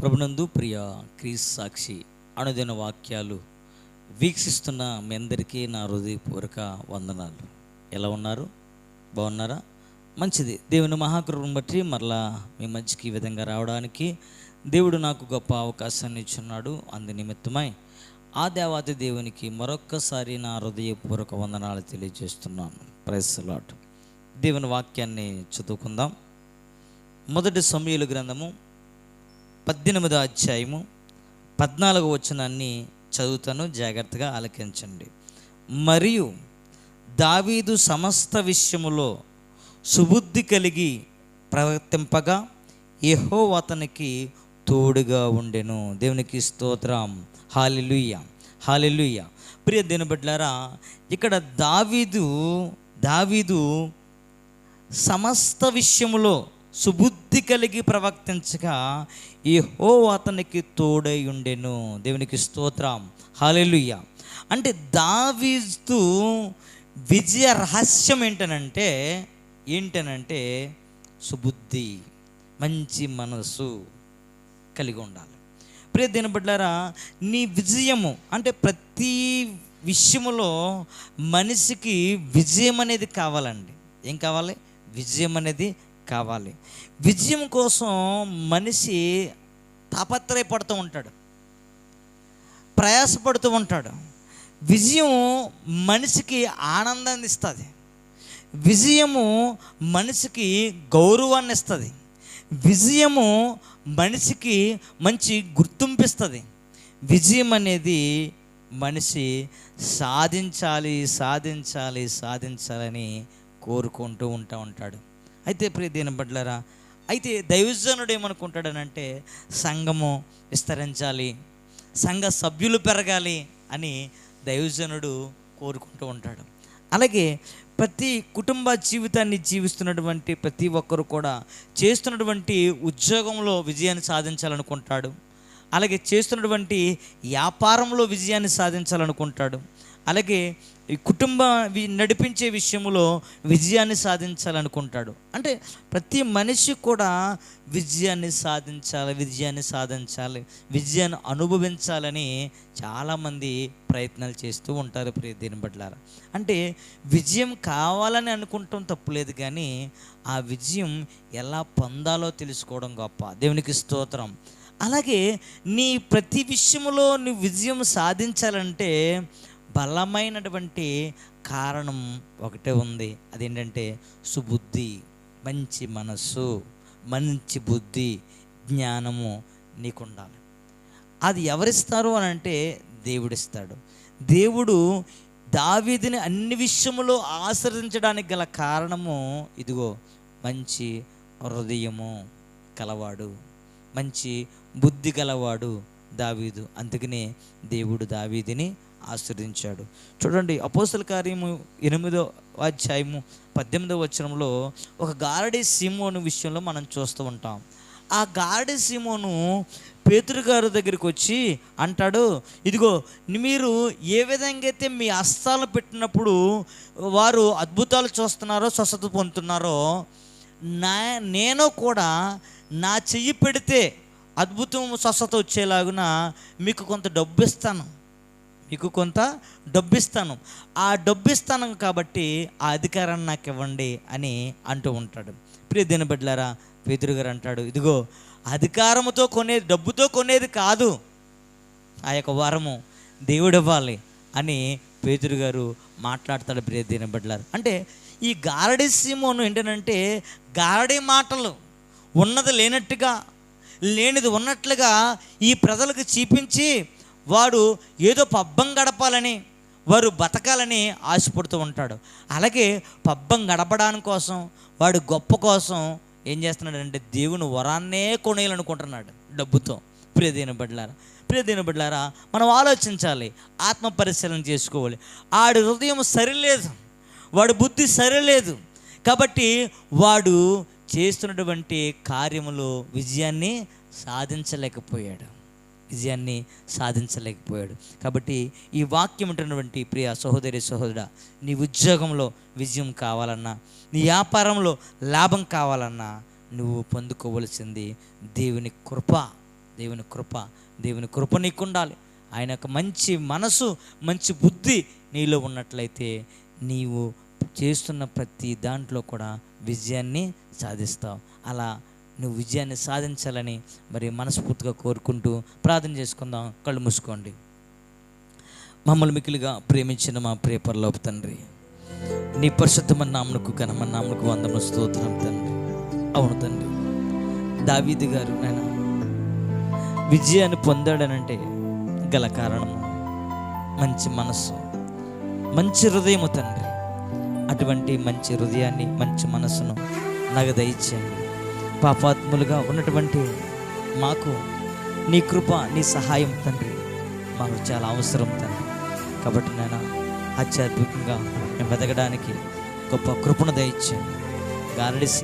ప్రభునందు ప్రియ క్రీస్ సాక్షి అనుదిన వాక్యాలు వీక్షిస్తున్న మీ అందరికీ నా హృదయపూర్వక వందనాలు. ఎలా ఉన్నారు? బాగున్నారా? మంచిది. దేవుని మహాకృపను బట్టి మరలా మీ మంచికి ఈ విధంగా రావడానికి దేవుడు నాకు గొప్ప అవకాశాన్ని ఇచ్చున్నాడు. అందు నిమిత్తమై ఆ దేవాతి దేవునికి మరొక్కసారి నా హృదయపూర్వక వందనాలు తెలియజేస్తున్నాను. ప్రైస్ లాట్ దేవుని వాక్యాన్ని చదువుకుందాం. మొదటి సమయలు గ్రంథము పద్దెనిమిదో అధ్యాయము పద్నాలుగు వచనాన్ని చదువుతాను. జాగ్రత్తగా ఆలకించండి. మరియు దావీదు సమస్త విషయములో సుబుద్ధి కలిగి ప్రవర్తింపగా ఎహో అతనికి తోడుగా ఉండెను. దేవునికి స్తోత్రం. హాలిలుయ్య హాలిలుయ్య ప్రియ దేని ఇక్కడ దావీదు దావీదు సమస్త విషయములో సుబుద్ధి కలిగి ప్రవర్తించగా ఈ హో అతనికి తోడై ఉండెను. దేవునికి స్తోత్రం. హాలెలుయ్య అంటే దావీదు విజయ రహస్యం ఏంటనంటే ఏంటనంటే సుబుద్ధి మంచి మనసు కలిగి ఉండాలి. ప్రియ దినబడ్డారా నీ విజయము అంటే ప్రతి విషయములో మనిషికి విజయం అనేది కావాలండి. ఏం కావాలి? విజయం అనేది కావాలి. విజయం కోసం మనిషి తాపత్రయపడుతూ ఉంటాడు. ప్రయాసపడుతూ ఉంటాడు. విజయం మనిషికి ఆనందాన్ని ఇస్తుంది. విజయము మనిషికి గౌరవాన్ని ఇస్తుంది. విజయము మనిషికి మంచి గుర్తింపు ఇస్తుంది విజయం అనేది మనిషి సాధించాలి సాధించాలి సాధించాలని కోరుకుంటూ ఉంటా ఉంటాడు. అయితే ప్రియ దీనబడ్లరా అయితే దైవజనుడు ఏమనుకుంటాడనంటే సంఘము విస్తరించాలి సంఘ సభ్యులు పెరగాలి అని దైవజనుడు కోరుకుంటూ ఉంటాడు. అలాగే ప్రతి కుటుంబ జీవితాన్ని జీవిస్తున్నటువంటి ప్రతి ఒక్కరు కూడా చేస్తున్నటువంటి ఉద్యోగంలో విజయాన్ని సాధించాలనుకుంటాడు. అలాగే చేస్తున్నటువంటి వ్యాపారంలో విజయాన్ని సాధించాలనుకుంటాడు. అలాగే ఈ కుటుంబ నడిపించే విషయంలో విజయాన్ని సాధించాలనుకుంటాడు. అంటే ప్రతి మనిషి కూడా విజయాన్ని సాధించాలి విజయాన్ని సాధించాలి విజయాన్ని అనుభవించాలని చాలామంది ప్రయత్నాలు చేస్తూ ఉంటారు ప్రియ దీని బట్లారా అంటే విజయం కావాలని అనుకుంటాం తప్పులేదు కానీ ఆ విజయం ఎలా పొందాలో తెలుసుకోవడం గొప్ప. దేవునికి స్తోత్రం. అలాగే నీ ప్రతి విషయంలో నువ్వు విజయం సాధించాలంటే బలమైనటువంటి కారణం ఒకటే ఉంది. అదేంటంటే సుబుద్ధి మంచి మనస్సు మంచి బుద్ధి జ్ఞానము నీకు ఉండాలి అది ఎవరిస్తారు అని అంటే దేవుడిస్తాడు. దేవుడు దావీదిని అన్ని విషయములో ఆశ్రదించడానికి గల కారణము ఇదిగో మంచి హృదయము కలవాడు మంచి బుద్ధి గలవాడు దావీదు. అందుకనే దేవుడు దావీదిని ఆశ్రదించాడు చూడండి అపోసల కార్యము ఎనిమిదో అధ్యాయము పద్దెనిమిదో వచనంలో ఒక గారడి సీమోను విషయంలో మనం చూస్తూ ఉంటాం. ఆ గారడి సీమోను పేతురు గారి దగ్గరికి వచ్చి అంటాడు ఇదిగో మీరు ఏ విధంగా అయితే మీ హస్తాలు పెట్టినప్పుడు వారు అద్భుతాలు చూస్తున్నారో స్వస్థత పొందుతున్నారో నా నేను కూడా నా చెయ్యి పెడితే అద్భుతం స్వస్థత వచ్చేలాగున మీకు కొంత డబ్బు ఇస్తాను. మీకు కొంత డబ్బు ఇస్తాను ఆ డబ్బు ఇస్తాను కాబట్టి ఆ అధికారాన్ని నాకు ఇవ్వండి అని అంటూ ఉంటాడు. ప్రియ దిన బిడ్డలారా పేదరు గారు అంటాడు ఇదిగో అధికారముతో కొనేది డబ్బుతో కొనేది కాదు. ఆ యొక్క వరము దేవుడు ఇవ్వాలి అని పేదరు గారు మాట్లాడతాడు ప్రియ దిన బిడ్డలారు. అంటే ఈ గారడి సీమోను ఏంటంటే గారడి మాటలు ఉన్నది లేనట్టుగా లేనిది ఉన్నట్లుగా ఈ ప్రజలకు చూపించి వాడు ఏదో పబ్బం గడపాలని వారు బతకాలని ఆశపడుతూ ఉంటాడు. అలాగే పబ్బం గడపడానికి కోసం వాడు గొప్ప కోసం ఏం చేస్తున్నాడంటే దేవుని వరాన్నే కొనేయాలనుకుంటున్నాడు డబ్బుతో. ప్రియదీన బిడ్డలారా ప్రియదీన బిడ్డలారా మనం ఆలోచించాలి ఆత్మ పరిశీలన చేసుకోవాలి. ఆడి హృదయం సరిలేదు వాడి బుద్ధి సరిలేదు కాబట్టి వాడు చేస్తున్నటువంటి కార్యములో విజయాన్ని సాధించలేకపోయాడు. విజయాన్ని సాధించలేకపోయాడు. కాబట్టి ఈ వాక్యం ఉంటున్నటువంటి ప్రియ సహోదరి సహోదరుడా నీ ఉద్యోగంలో విజయం కావాలన్నా నీ వ్యాపారంలో లాభం కావాలన్నా నువ్వు పొందుకోవలసింది దేవుని కృప దేవుని కృప దేవుని కృప నీకు ఉండాలి ఆయన యొక్క మంచి మనసు మంచి బుద్ధి నీలో ఉన్నట్లయితే నీవు చేస్తున్న ప్రతి దాంట్లో కూడా విజయాన్ని సాధిస్తావు. అలా నువ్వు విజయాన్ని సాధించాలని మరి మనస్ఫూర్తిగా కోరుకుంటూ ప్రార్థన చేసుకుందాం. కళ్ళు మూసుకోండి. మమ్మల్ని మికిలిగా ప్రేమించిన మా ప్రియ పరలోపు తండ్రి నీ పరిశుద్ధమైన నామునకు ఘనమైన నామునకు వందన స్తోత్రం తండ్రి. అవును తండ్రి. దావీది గారు నేను విజయాన్ని పొందాడనంటే గల కారణము మంచి మనస్సు మంచి హృదయము తండ్రి. అటువంటి మంచి హృదయాన్ని మంచి మనస్సును నాకు దయచేయండి పాపాత్ములుగా ఉన్నటువంటి మాకు నీ కృప నీ సహాయం తండ్రి. మాకు చాలా అవసరం తండ్రి. కాబట్టి నేను ఆధ్యాత్మికంగా మేము వెతకడానికి గొప్ప కృపణ దయచేయండి. గారడి